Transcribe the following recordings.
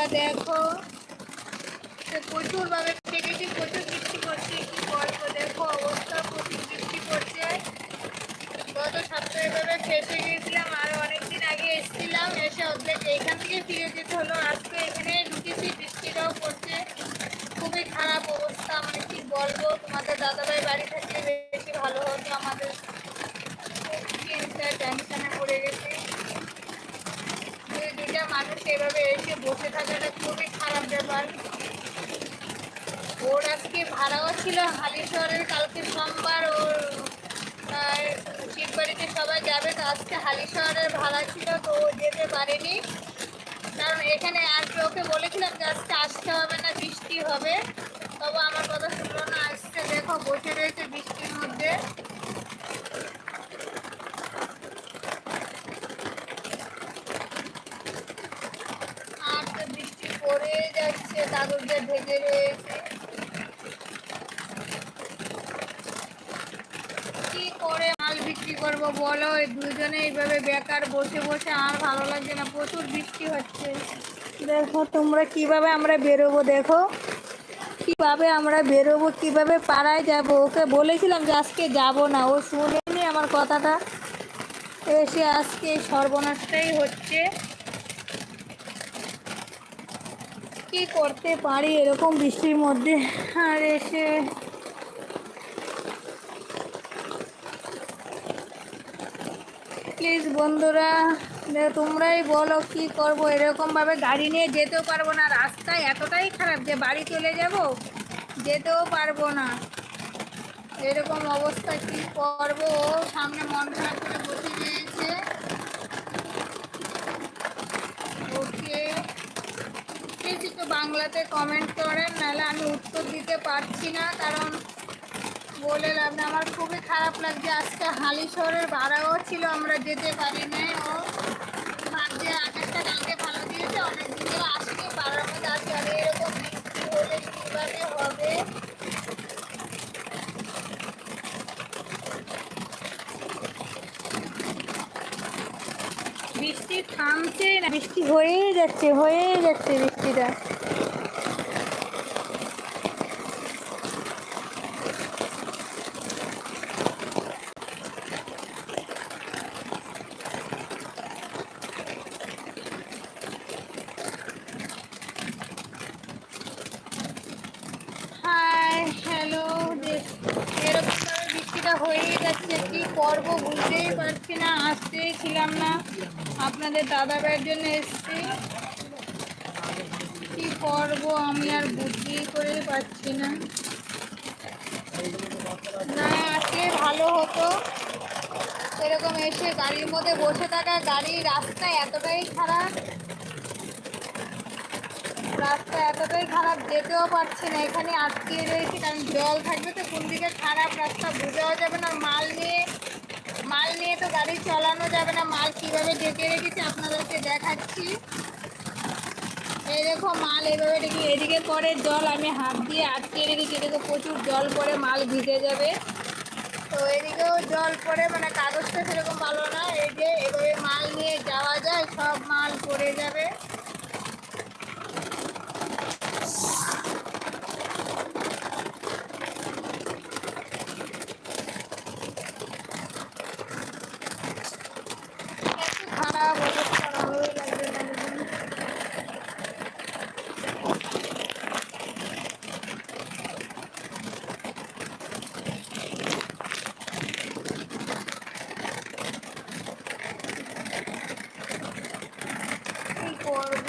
বন্ধুরা দেখো। প্রচুরভাবে প্রচুর ভাবে ফেটেছি প্রচুর বৃষ্টি করছে কি বলব, দেখো অবস্থা, প্রচুর বৃষ্টি করছে গত সপ্তাহে ভাবে ফেসে গিয়েছিলাম, আর অনেকদিন আগে এসেছিলাম, এসে অর্ধেক এইখান থেকে ফিরে যেতে হলো। ছিল হালিশহরের, কালকে সোমবার ওর শিববাড়িতে সবাই যাবে। তো আজকে হালিশহরের ভাড়া ছিল, তো ও যেতে পারেনি। কারণ এখানে আসবে ওকে বলেছিলাম যে আজকে আসতে হবে না, বৃষ্টি হবে। তবে আমার কথা শুনলো না, আসছে। দেখো, বসে রয়েছে বৃষ্টির মধ্যে। আর তো বৃষ্টি পড়ে যাচ্ছে কাগজে ভেজে রয়েছে কি করে মাল বিক্রি করব বলো? দুজনে এইভাবে বেকার বসে বসে আর ভালো লাগছে না, প্রচুর বৃষ্টি হচ্ছে। দেখো তোমরা কীভাবে আমরা বেরোবো, দেখো। কীভাবে আমরা বেরোবো, কীভাবে পাড়ায় যাব? ওকে বলেছিলাম যে আজকে যাব না, ও শুনেনি আমার কথাটা। এসে আজকে সর্বনাশটাই হচ্ছে। কি করতে পারি এরকম বৃষ্টির মধ্যে? আর এসে প্লিজ বন্ধুরা তোমরাই বলো কি করব? এরকমভাবে গাড়ি নিয়ে যেতেও পারব না। রাস্তায় এতটাই খারাপ যে বাড়ি চলে যাব, যেতেও পারব না। এরকম অবস্থা কি করব? ও সামনে মন খারাপ করে বসে গিয়েছে ওকে। প্লিজ একটু বাংলাতে কমেন্ট করেন, নাহলে আমি উত্তর দিতে পারছি না, কারণ বলে লাভ নেই। আমার খুবই খারাপ লাগছে। আজকে হালিশহরের ভাড়াও ছিল, আমরা যেতে পারি নাই ও ভাবছে আকাশটা কালকে ভালো দিয়েছে অনেক দিনও আসবে পাড়ার মধ্যে আসবে আর এরকম হলে কীভাবে হবে? বৃষ্টি থামছে না। বৃষ্টি হয়েই যাচ্ছে হয়েই যাচ্ছে বৃষ্টিটা হাই হ্যালো এরকম ভাবে বৃষ্টিটা হয়েই যাচ্ছে কি করব বুঝতেই পারছি না আসতেই ছিলাম না আপনাদের দাদা ভাইয়ের জন্য এসছি। কি করব আমি আর বুঝতেই করে পারছি না। না আসলে ভালো হতো। এরকম এসে গাড়ির মধ্যে বসে থাকা গাড়ি রাস্তা এতটাই খারাপ। রাস্তা এতটাই খারাপ, যেতেও পারছি না। এখানে আটকিয়ে রয়েছি, কারণ জল থাকবে তো। কোন দিকে খারাপ রাস্তা বোঝাও যাবে না। মাল নিয়ে মাল নিয়ে তো গাড়ি চালানো যাবে না, মাল কীভাবে ডেকে রেখেছি আপনাদেরকে দেখাচ্ছি। এই দেখো, মাল এইভাবে রেখে এদিকে পরে জল, আমি হাত দিয়ে আটকে রেখেছি, এদিকে প্রচুর জল পরে মাল ভিজে যাবে। তো এদিকেও জল পড়ে মানে কাগজটা সেরকম ভালো না, এই যে এভাবে মাল নিয়ে যাওয়া যায়, সব মাল পড়ে যাবে একটু খারাপ অবস্থা ভালোই লাগবে না দেখুন। কি করব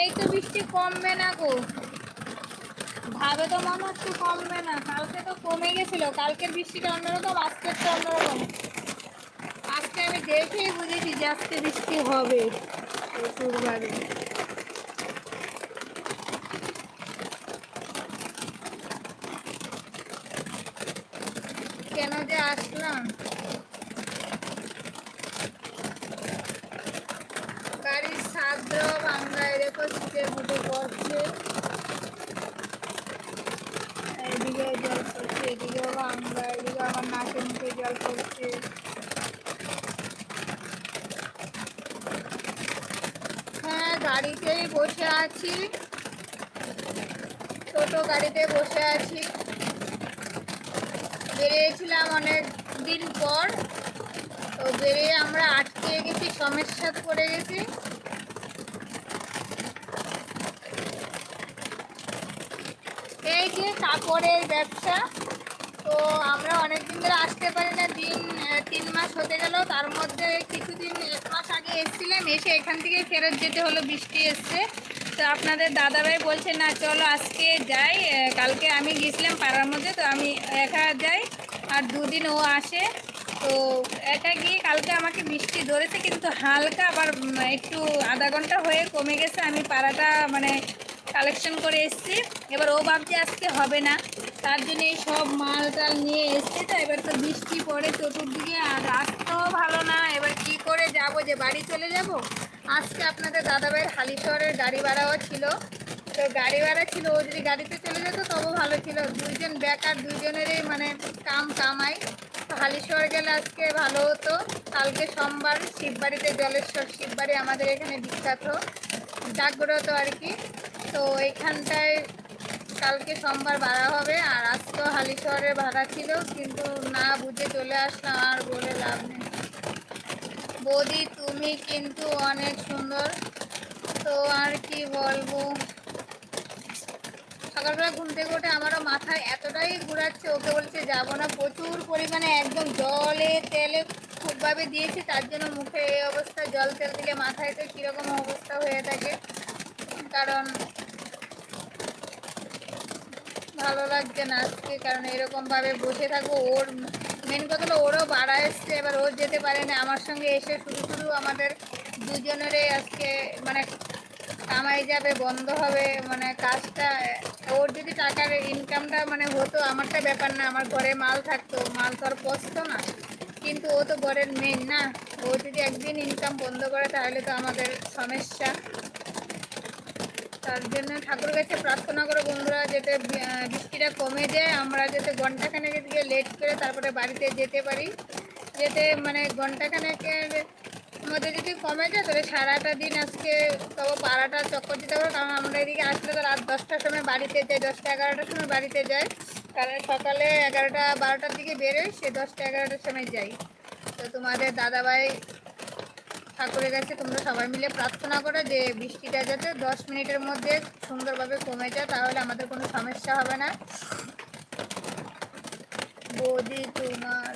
এই তো বৃষ্টি কমবে না গো। ভাবে তো মনে হচ্ছে কমবে না। কালকে তো কমে গেছিল। কালকের বৃষ্টিটা অন্যরকম, আজকের তো অন্যরকম। আজকে আমি দেখেই বুঝেছি যে আজকে বৃষ্টি হবে। প্রচুরভাবে কেন যে আসলাম গাড়ির সাদ্র ভাঙ্গা এরকম শীতের মতো পড়ছে এদিকে জল পড়ছে এদিকেও ভাঙ্গা এদিকে আমার নাকের মুখে জল পড়ছে গাড়িতেই বসে আছি। টোটো গাড়িতে বসে আছি। বেরিয়েছিলাম অনেক দিন পর। তো বেরিয়ে আমরা আটকে গেছি, সমস্যা পড়ে গেছি এই যে কাপড়ের ব্যবসা। তো আমরা অনেক দিন ধরে আসতে পারি না, দিন তিন মাস হতে গেল, তার মধ্যে কিছুদিন এক মাস আগে এসেছিলাম, এসে এখান থেকে ফেরত যেতে হলো, বৃষ্টি এসছে। তো আপনাদের দাদাভাই বলছে, না, চলো আজকে যাই কালকে আমি গেছিলাম পাড়ার মধ্যে, তো আমি একা যাই, আর দুদিন ও আসে। তো একা গিয়ে কালকে আমাকে বৃষ্টি ধরেছে, কিন্তু হালকা আবার একটু আধা ঘণ্টা হয়ে কমে গেছে, আমি পাড়াটা মানে কালেকশন করে এসেছি। এবার ও ভাবছে আজকে হবে না। তার জন্য এই সব মাল টাল নিয়ে এসছে তো। এবার তো বৃষ্টি পড়ে চতুর্দিকে আর রাস্তাও ভালো না। এবার কি করে যাব? যে বাড়ি চলে যাব? আজকে আপনাদের দাদাভাইয়ের হালিশহরের গাড়ি ভাড়াও ছিল। তো গাড়ি ভাড়া ছিল। ও যদি গাড়িতে চলে যেত, তবু ভালো ছিল। দুইজন বেকার, দুইজনেরই মানে কাম কামাই। তো হালিশহর গেলে আজকে ভালো হতো। কালকে সোমবার, শিববাড়িতে জলেশ্বর শিববাড়ি আমাদের এখানে বিখ্যাত। জাগ্রত আর কি। তো এখানটায় কালকে সোমবার ভাড়া হবে, আর আজকেও হালিশহরের ভাড়া ছিল, কিন্তু না বুঝে চলে আসলাম, আর বলে লাভ নেই। বৌদি, তুমি কিন্তু অনেক সুন্দর। তো আর কি বলব? সকালবেলা ঘুম থেকে উঠে আমারও মাথায় এতটাই ঘুরাচ্ছে, ওকে বলছে যাব না। প্রচুর পরিমাণে একদম জলে তেলে খুবভাবে দিয়েছি, তার জন্য মুখে এই অবস্থা, জল তেল দিলে মাথায় তো কীরকম অবস্থা হয়ে থাকে। কারণ ভালো লাগছে না আজকে, কারণ এরকমভাবে বসে থাকব। ওর মেন কথা হলো ওরও বাড়া এসছে, এবার ও যেতে পারে না। আমার সঙ্গে এসে শুধু শুধু আমাদের দুজনেরই আজকে মানে কামাই যাবে, বন্ধ হবে মানে কাজটা, ওর যদি টাকার ইনকামটা মানে হতো, আমারটা ব্যাপার না। আমার ঘরে মাল থাকতো, মাল তো আর পচতো না। কিন্তু ও তো ঘরের মেন না। ও যদি একদিন ইনকাম বন্ধ করে, তাহলে তো আমাদের সমস্যা। তার জন্য ঠাকুর কাছে প্রার্থনা করো বন্ধুরা যাতে বৃষ্টিটা কমে যায়। আমরা যাতে ঘন্টাখানেক দিকে লেট করে তারপরে বাড়িতে যেতে পারি। যেতে মানে ঘন্টাখানেকের মধ্যে যদি কমে যায়, তাহলে সারাটা দিন আজকে তবু পাড়াটা চক্কর দিতে পারব কারণ আমরা এদিকে আসলে তো রাত দশটার সময় বাড়িতে যাই, দশটা এগারোটার সময় বাড়িতে যাই। কারণ সকালে এগারোটা, বারোটার দিকে বেরোই, সে দশটা এগারোটার সময় যাই। তো তোমাদের দাদাভাই ঠাকুরের কাছে তোমরা সবাই মিলে প্রার্থনা করো যে বৃষ্টিটা যাতে দশ মিনিটের মধ্যে সুন্দরভাবে কমে যায়, তাহলে আমাদের কোনো সমস্যা হবে না। বৌদি তোমার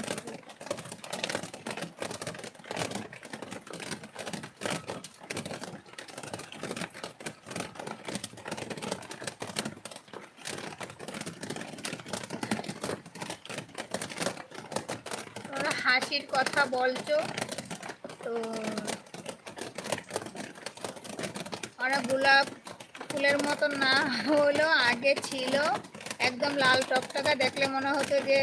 হাসির কথা বলছো, তো ওরা গোলাপ ফুলের মতো না হলো আগে ছিল। একদম লাল টকটকা দেখলে মনে হতো যে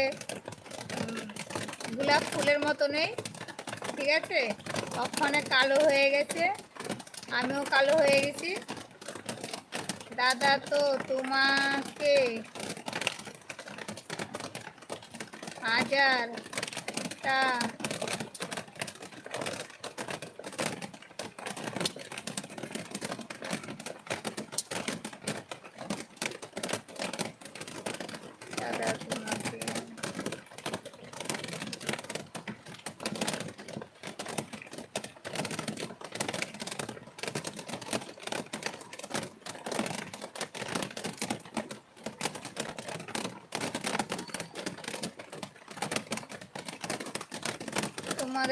গোলাপ ফুলের মতো নেই ঠিক আছে? ওখানে কালো হয়ে গেছে। আমিও কালো হয়ে গেছি। দাদা তো তোমাকে হাজারটা দাদা তোমাকে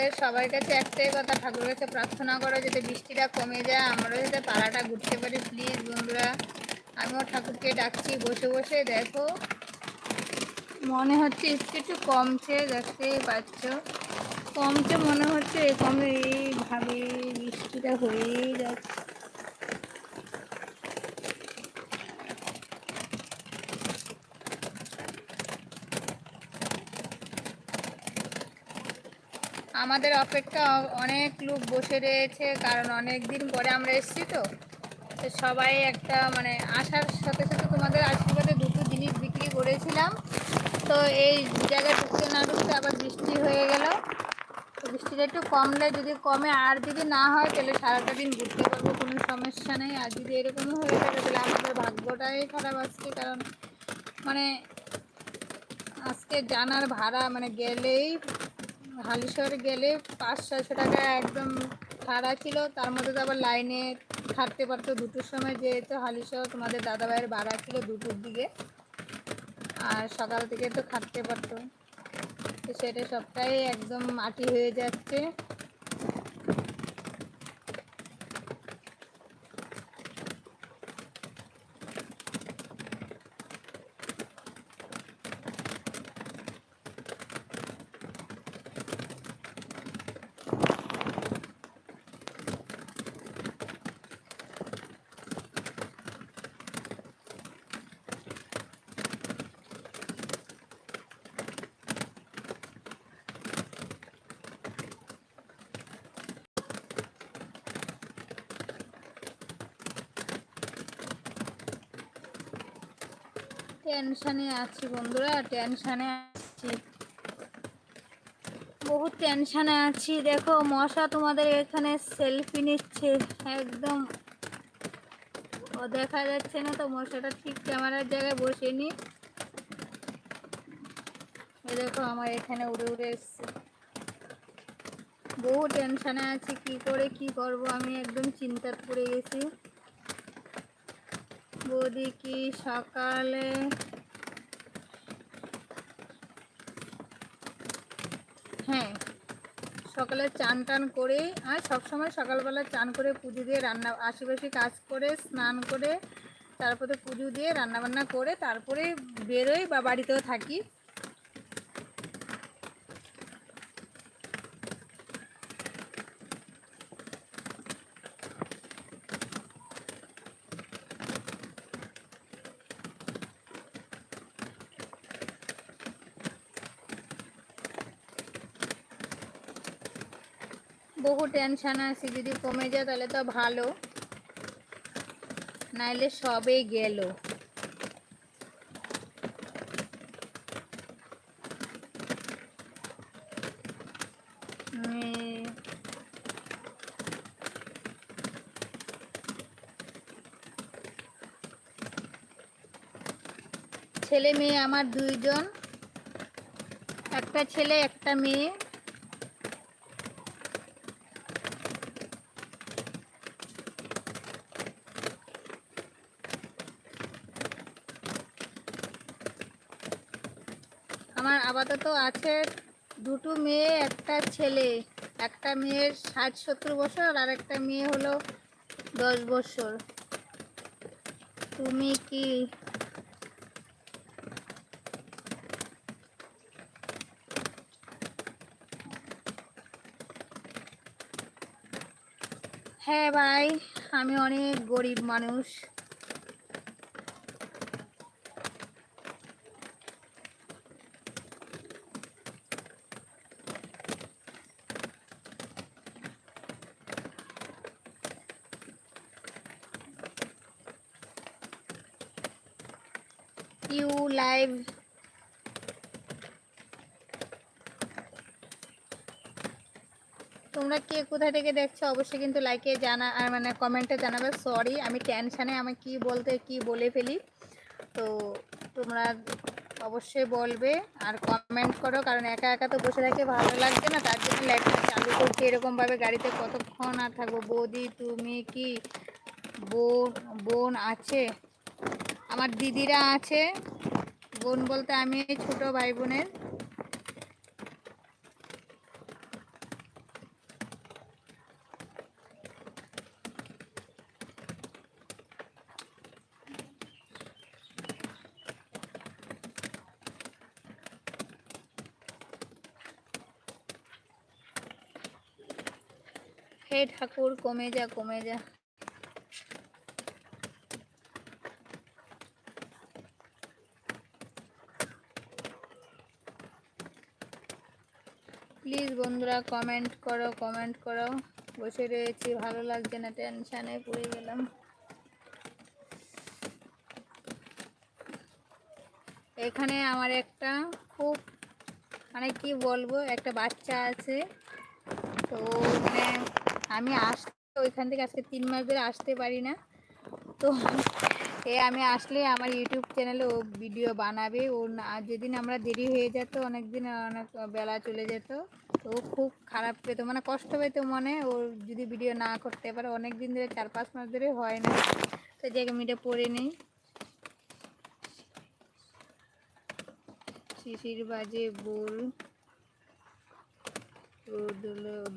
তোমাদের সবার কাছে একটাই কথা, ঠাকুরের কাছে প্রার্থনা করো যাতে বৃষ্টিটা কমে যায়, আমরাও যাতে পাড়াটা ঘুরতে পারি। প্লিজ বন্ধুরা, আমিও ঠাকুরকে ডাকছি, বসে বসে দেখো। মনে হচ্ছে একটু একটু কমছে, দেখতেই পাচ্ছ। কমছে মনে হচ্ছে কমে এইভাবে বৃষ্টিটা হয়েই যাচ্ছে। আমাদের অপেক্ষা অনেক লোক বসে রয়েছে, কারণ অনেক দিন পরে আমরা এসেছি তো। তো সবাই একটা মানে আসার সাথে সাথে তোমাদের আশীর্বাদে দুটো জিনিস বিক্রি করেছিলাম। তো এই জায়গায় ঢুকতে না ঢুকতে আবার বৃষ্টি হয়ে গেল। বৃষ্টিটা একটু কমলে, যদি কমে আর যদি না হয়, তাহলে সারাটা দিন ঘুরতে পারব, কোনো সমস্যা নেই। আর যদি এরকমই হয়ে থাকে, তাহলে আমাদের ভাগ্যটাই খারাপ আজকে, কারণ মানে আজকে জানার ভাড়া মানে গেলেই হালিশহরে গেলে পাঁচ ছয়শো টাকা একদম ভাড়া ছিল। তার মধ্যে তো আবার লাইনে থাকতে পারতো দুটোর সময়, যেহেতু হালিশহর তোমাদের দাদা ভাইয়ের ভাড়া ছিল দুটোর দিকে। আর সকাল থেকে তো খাটতে পারতো। তো সেটা সবটাই একদম মাটি হয়ে যাচ্ছে। টেনশানে আছি বন্ধুরা, টেনশানে আছি। বহু টেনশানে আছি। দেখো, মশা তোমাদের এখানে সেলফি নিচ্ছে। একদম। ও দেখা যাচ্ছে না তো, মশাটা ঠিক ক্যামেরার জায়গায় বসেনি। দেখো, আমার এখানে উড়ে উড়ে এসছে। বহু টেনশানে আছি, কি করে, কি করব? আমি একদম চিন্তার পড়ে গেছি। বৌদি কি সকালে হ্যাঁ সকালে চান টান করে, আর সবসময় সকালবেলা চান করে পুজো দিয়ে রান্না, আশেপাশে কাজ করে, স্নান করে, তারপরে পুজো দিয়ে রান্নাবান্না করে, তারপরে বেরোই বা বাড়িতেও থাকি বহু টেনশন আছে, যদি কমে যায় তাহলে তো ভালো। নাইলে সবে গেল। ছেলে মেয়ে আমার দুইজন। একটা ছেলে, একটা মেয়ে আমার আপাতত আছে দুটো মেয়ে, একটা ছেলে। একটা মেয়ের ষাট সত্তর বছর আর একটা মেয়ে হলো দশ বছর। তুমি কি হ্যাঁ ভাই, আমি অনেক গরিব মানুষ। লাইভ তোমরা কে কোথা থেকে দেখছ, অবশ্যই কিন্তু লাইকে জানা, আর মানে কমেন্টে জানাবে। সরি আমি টেনশানে আমি কি বলতে, কি বলে ফেলি। তো তোমরা অবশ্যই বলবে, আর কমেন্ট করো, কারণ একা একা তো বসে থাকতে ভালো লাগছে না। তার জন্য লাইটটা চালু করছি এরকমভাবে গাড়িতে কতক্ষণ আর থাকব? বৌদি, তুমি কি বোন বোন আছে? আমার দিদিরা আছে। বোন বলতে আমি ছোট ভাই বোনের হে ঠাকুর কমে যা কমে যা প্লিজ বন্ধুরা কমেন্ট করো কমেন্ট করো। বসে রয়েছি, ভালো লাগছে না টেনশানে পড়ে গেলাম। এখানে আমার একটা খুব মানে কি বলব, একটা বাচ্চা আছে। তো মানে আমি আসতে, ওইখান থেকে আজকে তিন মাস ধরে আসতে পারি না। তো এ আমি আসলে আমার ইউটিউব চ্যানেলে ও ভিডিও বানাবে। ও যেদিন আমরা দেরি হয়ে যেত অনেক দিন অনেক বেলা চলে যেত। তো খুব খারাপ পেত মানে কষ্ট পেত মনে। ও যদি ভিডিও না করতে পারে অনেক দিন ধরে, চার পাঁচ মাস ধরে হয় না। তো জায়গা মিটে পড়ে নেই। শিশির বাজে বোল। রোদ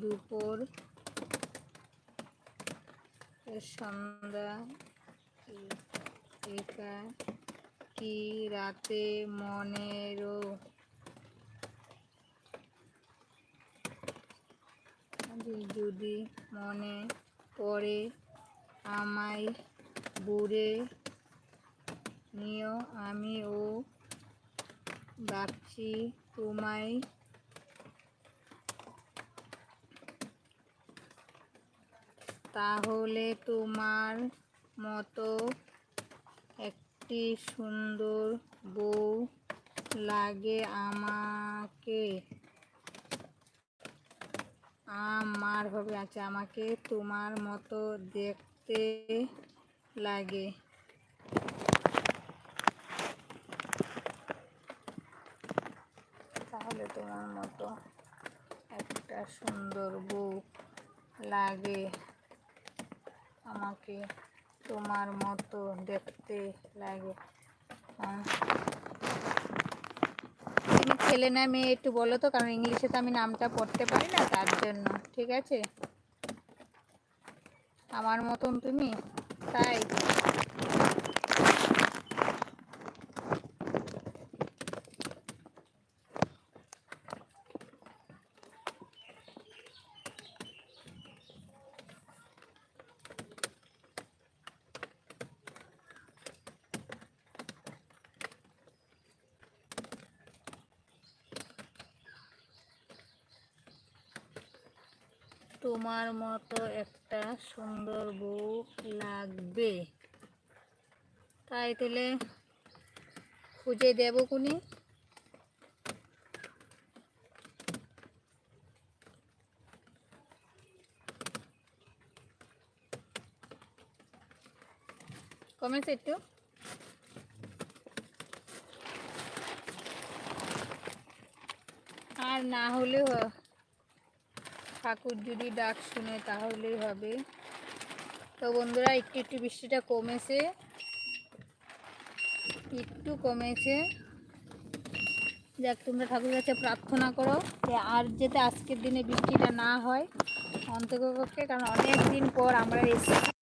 দুপুর। সন্ধ্যা। একা। কি রাতে মনেরও যদি মনে পড়ে আমায় বুড়ে, নিও আমি ও ভাবছি তোমায়। তাহলে তোমার মতো একটি সুন্দর বউ লাগে আমাকে। আমার হবে আছে আমাকে তোমার মতো দেখতে লাগে। তাহলে তোমার মতো একটা সুন্দর বউ লাগে। আমাকে তোমার মতো দেখতে লাগে। তুমি ছেলে না মেয়ে একটু বলো তো, কারণ ইংলিশে তো আমি নামটা পড়তে পারি না, তার জন্য, ঠিক আছে? আমার মতন তুমি, তাই? তোমার মতো একটা সুন্দর বউ লাগবে। তাই তাহলে খুঁজে দেবো কুনি কমেছে একটু। আর না হলেও হ- ঠাকুর যদি ডাক শুনে তাহলেই হবে। তো বন্ধুরা, একটু একটু বৃষ্টিটা কমেছে। একটু কমেছে। যাক, তোমরা ঠাকুর কাছে প্রার্থনা করো যে আর যাতে আজকের দিনে বৃষ্টিটা না হয় অন্তকক্ষে কারণ অনেক দিন পর আমরা এসেছি।